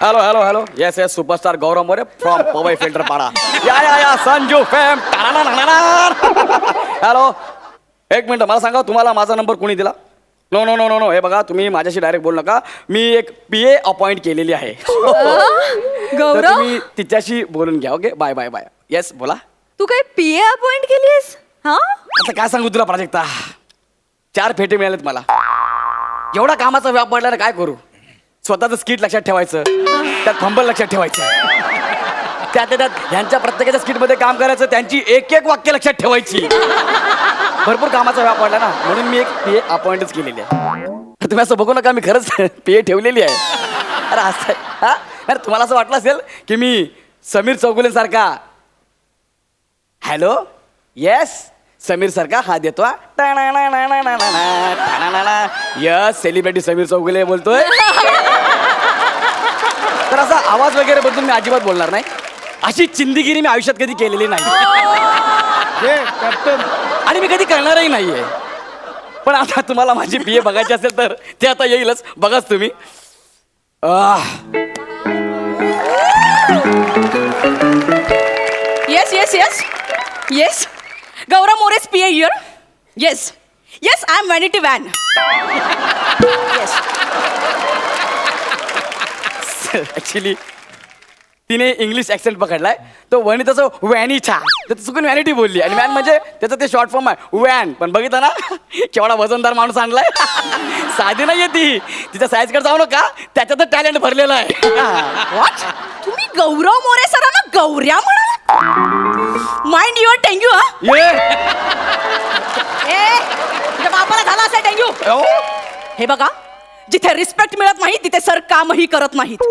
Hello hello hello yes yes superstar Gaurav More from Powai filter Pada या या या Sanju fame hello एक minute मला सांगा तुम्हाला माझा नंबर कोणी दिला? No no no no no हे बघा तुम्ही माझ्याशी डायरेक्ट बोलू नका. मी एक पी ए अपॉइंट केलेली आहे. तर गौरव? तुम्ही तिच्याशी बोलून घ्या okay bye bye bye yes बोला. तू काय पी ए अपॉइंट केलीस हा? आता काय सांगू तुला प्राजक्ता चार फेटे मिळालेत मला. एवढा कामाचा व्याप पडला ना काय करू? स्वतःचं स्किट लक्षात ठेवायचं. त्यात फंबल लक्षात ठेवायचं. त्यात त्यात ह्यांच्या प्रत्येकाच्या स्किटमध्ये काम करायचं त्यांची एक एक वाक्य लक्षात ठेवायची. भरपूर कामाचा वेळ पडला ना म्हणून मी एक पी ए अपॉइंटच केलेली आहे. तुम्ही असं बघू नका मी खरंच पी ए ठेवलेली आहे. अरे असं हा? अरे तुम्हाला असं वाटलं असेल की मी समीर चौगुलेसारखा हॅलो? येस समीर सारखा हा देतो यस सेलिब्रिटी समीर चौगुले बोलतोय तर असा आवाज वगैरे बदलून मी अजिबात बोलणार नाही. अशी चिंदीगिरी मी आयुष्यात कधी केलेली नाही. आणि मी कधी करणारही नाहीये. पण आता तुम्हाला माझी बिये बघायची असेल तर ते आता येईलच. बघाच तुम्ही. Yes yes yes yes Gaurav More's P A your yes yes I am vanity van yes actually तिने इंग्लिश ऍक्सेंट पकडलाय. तो वनिताचं वॅनिछा तर ती चुकून व्हॅनिटी बोलली. आणि वॅन म्हणजे त्याचं ते शॉर्ट फॉर्म आहे. वॅन पण बघितलं ना केवढा वजनदार माणूस आणलाय. साधी नाहीये ती. तिच्या साईजकडे जाऊ नका. त्याच्यातच टॅलेंट भरलेलं आहे. तुम्ही गौरव मोरे सरांना गौऱ्या म्हणाला? माइंड युअर टेंग्यू हा ये ए तुझ्या बापाला झाला असेल टेंग्यू अहो, हे बघा जिथे रिस्पेक्ट मिळत नाही तिथे सर कामही करत नाहीत.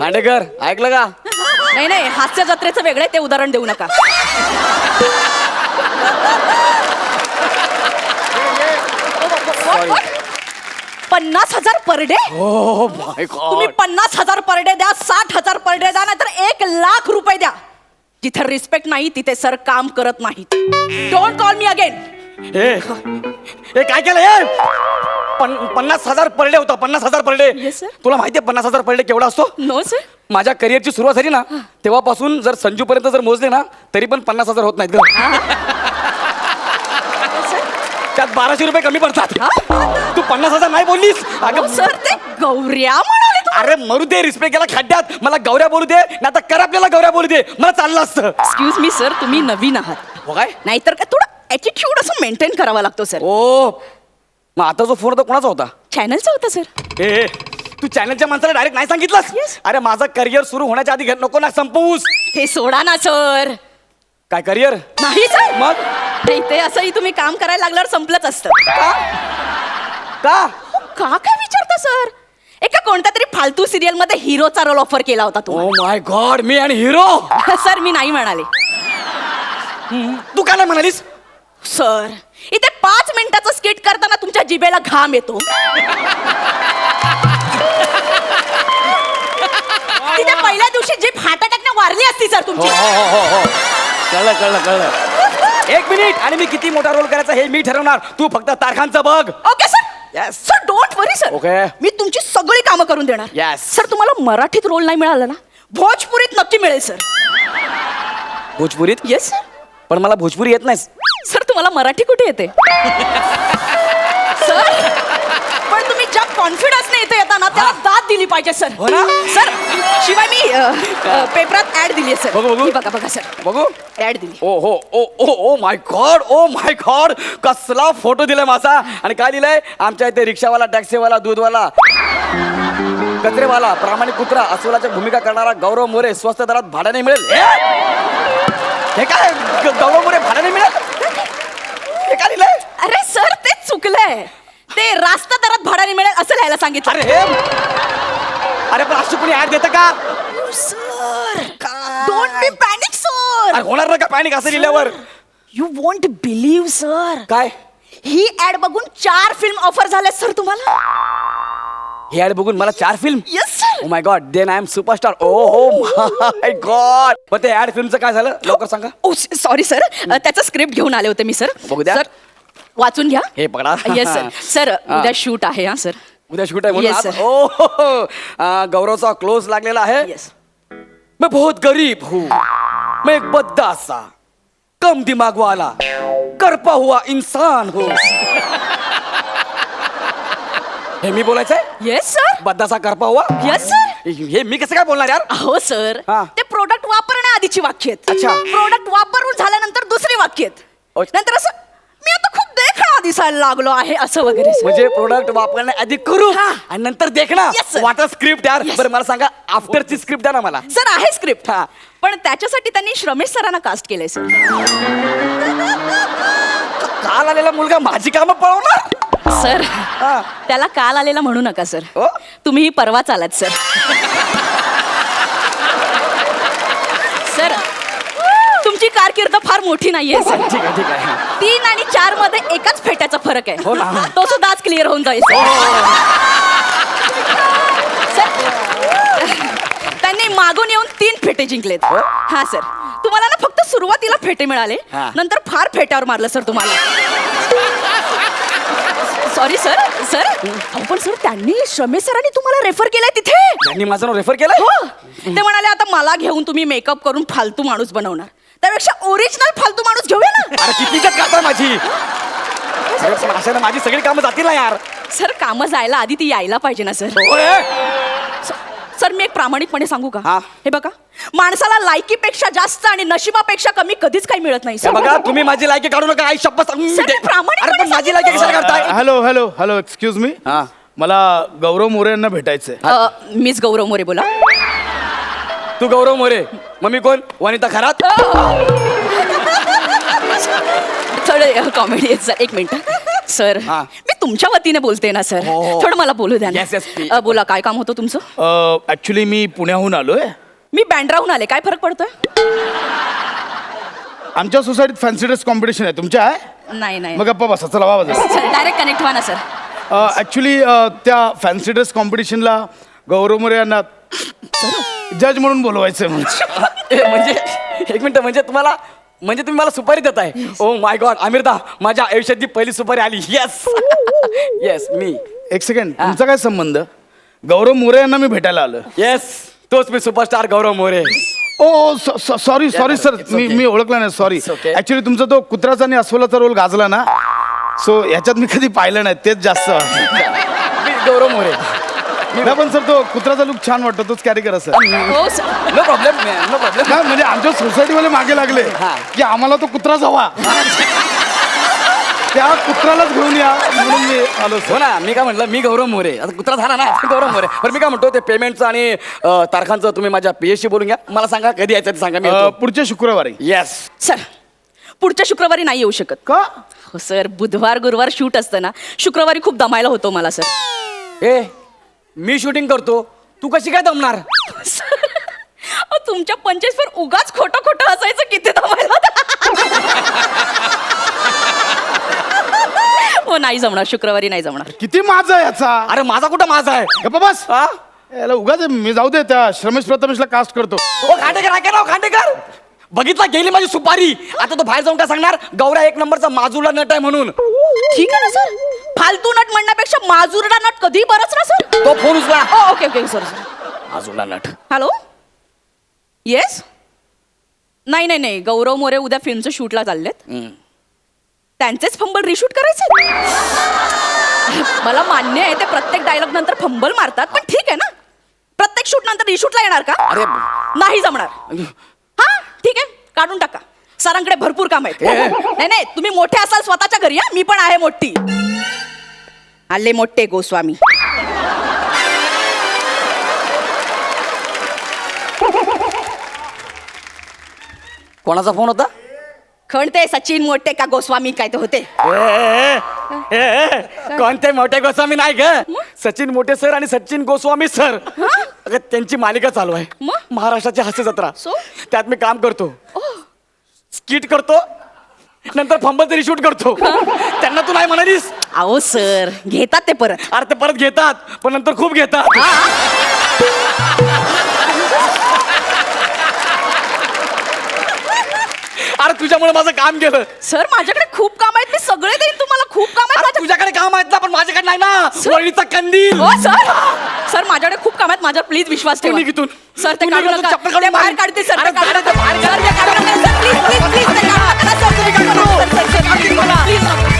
खांडेकर ऐकलं का? नाही नाही हास्य जत्रेचं वेगळं ते उदाहरण देऊ नका. पन्नास हजार पर डे? हो माय तुम्ही गॉड पन्नास हजार पर डे द्या साठ हजार पर डे द्या नाहीतर एक लाख रुपये द्या. जिथे रिस्पेक्ट नाही तिथे सर काम करत नाहीत. डोंट कॉल मी अगेन हे हे काय केलं हे पन, पन्नास हजार पर डे होता पन्नास हजार पर डे Yes, sir. तुला माहितीये पन्नास हजार पर डे केवढा असतो? नो सर माझ्या करिअरची सुरुवात झाली ना तेव्हापासून जर संजू पर्यंत जर मोजले ना तरी पण पन्नास हजार होत नाहीत ग. त्यात बाराशे रुपये कमी पडतात. तू पन्नास हजार नाही बोललीस? अगं सर ते गौऱ्या म्हणाले अरे मरू दे रिस्पेक्ट केला खड्ड्यात. मला गौऱ्या बोलू दे ना तर कर आपल्याला गौऱ्या बोलू दे. मला चाललं असतं. एक्सक्यूज मी सर तुम्ही नवीन आहात. हो काय? नाहीतर काय थोडं ॲटिट्यूड असं मेंटेन करावा लागतो सर ओ मग आता जो फोन होता कोणाचा होता? चॅनलचा होता सर ए ए, तू चॅनलच्या माणसाला डायरेक्ट नाही सांगितलंस? अरे माझं करिअर सुरू होण्याच्या आधी घ- नको ना संपवूस. ते सोडा ना सर काय करिअर नाही सर मग? नाही ते असंही तुम्ही काम करायला लागल्यावर संपलंच असतं. का? का? हो, का काय विचारता सर एका कोणत्या तरी फालतू सिरियलमध्ये हिरोचा रोल ऑफर केला होता ओ तुम्हाला माय गॉड मी आणि हिरो? सर मी नाही म्हणाले. तू काय नाही म्हणालीस? सर इथे स्किट करताना तुमच्या जिभेला घाम येतो. तिथे पहिल्या दिवशी जीभ हार्ट अटॅकने वारली असती सर हो तुमची. हो हो हो हो कळलं कळलं कळलं. एक मिनिट आणि मी किती मोठा रोल करायचा हे मी ठरवणार. तू फक्त तारखांचं बघ. Okay sir Yes. Sir don't worry sir Okay. मी तुमची सगळी कामं करून देणार. Yes. सर तुम्हाला मराठीत रोल नाही मिळाला ना? भोजपुरीत नक्की मिळेल सर भोजपुरीत? येस सर पण मला भोजपुरी येत नाही सर तुम्हाला मराठी कुठे येते? सर पण तुम्ही ज्या कॉन्फिडन्सने इथे येता ना त्याला दाद दिली पाहिजे सर. हो ना? सर शिवाय मी अ, अ, पेपरात ऍड दिली सर. बघू, बघू. ही बघा बघा सर. बघू. ऍड दिली. ओ हो oh oh oh my god oh my god कसला फोटो दिलाय माझा. आणि काय दिलंय? आमच्या इथे रिक्षावाला टॅक्सीवाला दूधवाला कचरेवाला प्रामाणिक कुत्रा अस्वलाच्या भूमिका करणारा गौरव मोरे स्वस्त दरात भाड्याने मिळेल. हे? हे काय? ग- गौरव मोरे भाड्याने मिळेल हे काय दिलंय अरे सर ते चुकलंय ते रास्त दरात भाड्याने मिळेल असं लिहायला सांगितलं. अरे हे! अरे पण अशी कोणी ऍड देतं का? Sir don't be panic sir अरे होणार ना का पॅनिक असं लिहिल्यावर? यू वॉन्ट बिलीव्ह सर काय? ही ऍड बघून चार फिल्म ऑफर झाल्या सर तुम्हाला? हे ऍड बघून मला चार film yes sir oh my god then I am superstar oh हो माय गॉड पण ते ऍड फिल्मचं काय झालं? लवकर सांगा. ओ सॉरी सर त्याचं स्क्रिप्ट घेऊन आले होते मी सर बघू द्या. वाचून घ्या. हे पकडा. Yes sir sir. उद्या शूट आहे हा सर उद्या शूट आहे म्हणून Yes. ओ हो, हो. गौरवचा क्लोज लागलेला आहे. येस मैं बहुत गरीब हूँ। मैं एक बद्दा सा कम दिमाग वाला। करपा हुआ इंसान हूँ। हे मी बोलायचंय? येस सर बद्दा सा करपा हुआ? येस सर हे मी कसं काय बोलणार यार? अहो सर हा. ते प्रोडक्ट वापरण्याआधीची वाक्य आहेत. अच्छा. प्रोडक्ट वापरून झाल्यानंतर दुसरी वाक्य आहेत. नंतर असं दिसायला लागलो आहे असं वगैरे. म्हणजे प्रोडक्ट वापरण्या आधी करू हा. आणि नंतर देखना Yes, sir. वाटर स्क्रिप्ट यार Yes. बरं मला सांगा आफ्टरची स्क्रिप्ट द्या ना मला सर आहे स्क्रिप्ट हा. पण त्याच्यासाठी त्यांनी श्रमेश सरांना कास्ट केलंय सर काल आलेला मुलगा माझी कामं पळवणार सर हा. त्याला काल आलेला म्हणू नका सर हो? तुम्ही परवाच आलात सर तुमची कारकीर्द फार मोठी नाहीये. सर ठीक आहे ठीक आहे. तीन आणि चारमध्ये एकाच फेट्याचा फरक आहे. हो ना. तो सुद्धा आज क्लिअर होऊन जाईल. हो, सर. सर त्यांनी मागून येऊन तीन फेटे जिंकलेत. हो? हा सर. तुम्हाला ना फक्त सुरुवातीला फेटे मिळाले हा. नंतर फार फेट्यावर मारलं सर तुम्हाला. Sorry sir. सर अहो, पण सर त्यांनी श्रमेश सरांनी तुम्हाला रेफर केलंय तिथे. त्यांनी माझं रेफर केलं हो. ते म्हणाले आता मला घेऊन तुम्ही मेकअप करून फालतू माणूस बनवणार. त्यापेक्षा ओरिजिनल फालतू माणूस घेऊया ना. अरे किती इज्जत करताय माझी? अरे पण अशाने माझी सगळी कामं जातील ना यार. सर कामं जायला आधी ती यायला पाहिजे ना सर. ओए, स- सर मी एक प्रामाणिकपणे सांगू का? हा. हे बघा माणसाला लायकीपेक्षा जास्त आणि नशिबापेक्षा कमी कधीच काही मिळत नाही हे सर. बघा तुम्ही माझी लायकी काढू नका आई शब्द सांगून सर, दे. मी प्रामाणिकपणे अरे पण माझी लायकी कशाला करताय hello hello hello excuse me हा. मला गौरव मोरे यांना भेटायचंय. अ, मीच गौरव मोरे बोला. तू गौरव मोरे. मग मी कोण? वनिता खरात. थोडं कॉमेडी एक मिनिट. सर हा. मी तुमच्या वतीने बोलते ना सर हो, हो. थोडं मला बोलू द्या ना. Yes, yes, please. अ, बोला काय काम होतं तुमचं? ऍक्च्युली मी पुण्याहून आलोय. मी बँड्राहून आले. काय फरक पडतोय? आमच्या सोसायटीत फॅन्सी ड्रेस कॉम्पिटिशन आहे. तुमच्या आहे? नाही नाही. मग गप्पा बसा चला सर डायरेक्ट कनेक्ट व्हा ना सर ऍक्च्युली त्या फॅन्सी ड्रेस कॉम्पिटिशनला गौरव मोरे यांना जज म्हणून बोलवायचंय म्हणजे ए, म्हणजे एक मिनिट म्हणजे तुम्हाला म्हणजे तुम्ही मला सुपारी देताय ओ माय गॉड आमिरदा माझ्या आयुष्यातली पहिली सुपारी आली. येस येस मी एक सेकंड तुमचा काय संबंध? गौरव मोरे यांना मी भेटायला आलो येस तोच मी superstar Gaurav More. Oh sorry sorry sir it's मी okay. मी ओळखला नाही सॉरी It's okay. ऍक्च्युली तुमचा तो कुत्र्याचा आणि अस्वलाचा रोल गाजला ना. सो ह्याच्यात मी कधी पाहिलं नाही तेच जास्त. मी गौरव मोरे. नाही पण सर तो कुत्र्याचा लुक छान वाटतो तोच कॅरी करा सर हो sir. No problem no problem नाही म्हणजे आमच्या सोसायटीवाले मागे लागले हा. की आम्हाला तो कुत्राच हवा. त्या कुत्रालाच घेऊन या म्हणून मी आलो हो ना मी काय म्हटलं मी गौरव मोरे. आता कुत्रा झाला ना गौरव मोरे. पण मी काय म्हणतो ते पेमेंटचं आणि अं, तारखांचं तुम्ही माझ्या पीएचशी बोलून घ्या. मला सांगा कधी यायचं ते सांगा मी अ, पुढच्या शुक्रवारी. येस सर पुढच्या शुक्रवारी नाही येऊ शकत. का? हो सर बुधवार गुरुवार शूट असतं ना शुक्रवारी खूप दमायला होतो मला सर. ए मी शूटिंग करतो. तू कशी काय दमणार? अहो, तुमच्या पंचायतवर उगाच खोटं खोटं असायचं किती दमायला हो नाही जमणार. शुक्रवारी नाही जमणार. किती माझा याचा? अरे माझा कुठं माझा आहे? गप्पा बस हा? याला उगाच मी जाऊ दे त्या श्रमेश प्रथमेशला कास्ट करतो. ओ खांडेकर ऐका ना ओ, खांडेकर बघितला गेली माझी सुपारी. आता तो बाहेर जाऊन काय सांगणार? गौऱ्या एक नंबरचा माजुला नट आहे म्हणून. ठीक आहे ना सर? फालतू नट म्हणण्यापेक्षा माजुरडा नट कधी बरंच ना सर. तो फोन उचला ओके ओके सर सर माजुला नट. हॅलो येस नाही नाही नाही. गौरव मोरे उद्या फिल्मचं शूटला चाललेत. त्यांचेच फंबल रिशूट करायचे. मला मान्य आहे ते प्रत्येक डायलॉग नंतर फंबल मारतात पण ठीक आहे ना? प्रत्येक शूट नंतर रिशूटला येणार का? अरे नाही जमणार. हा? ठीक आहे. काढून टाका. सरांकडे भरपूर काम आहेत. ए. नाही नाही. तुम्ही मोठे असाल स्वतःच्या घरी हा? मी पण आहे मोठी. आले मोठे गोस्वामी. कोणाचा फोन होता? खणते सचिन मोठे का गोस्वामी काय ते होते. ए, ए, ए, कोणते मोठे गोस्वामी नाही ग? सचिन मोठे सर आणि सचिन गोस्वामी सर. अगं त्यांची मालिका चालू आहे. मग? महाराष्ट्राची हास्य जत्रा So? त्यात मी काम करतो. स्किट करतो. नंतर फंबल तरी शूट करतो. त्यांना तू नाही म्हणालीस? अहो सर घेतात ते परत. अरे ते परत घेतात पण नंतर खूप घेतात. अरे तुझ्यामुळे माझं काम गेलं. सर माझ्याकडे खूप काम आहेत. मी सगळे देईन तुम्हाला. खूप काम आहेत अरे माझ्या- तुझ्याकडे काम आहेत ना पण माझ्याकडे नाही ना. वळीचा कंदील. हो सर. सर माझ्याकडे खूप कामात माझ्यावर प्लीज विश्वास ठेवा. निघ इथून. सर ते काढू नका. चप्पल काढून ते बाहेर मारीन. काढते सर. अरे ते काढू बाहेर नका बाहेर सर ते काढू नका सर ते काढू Please,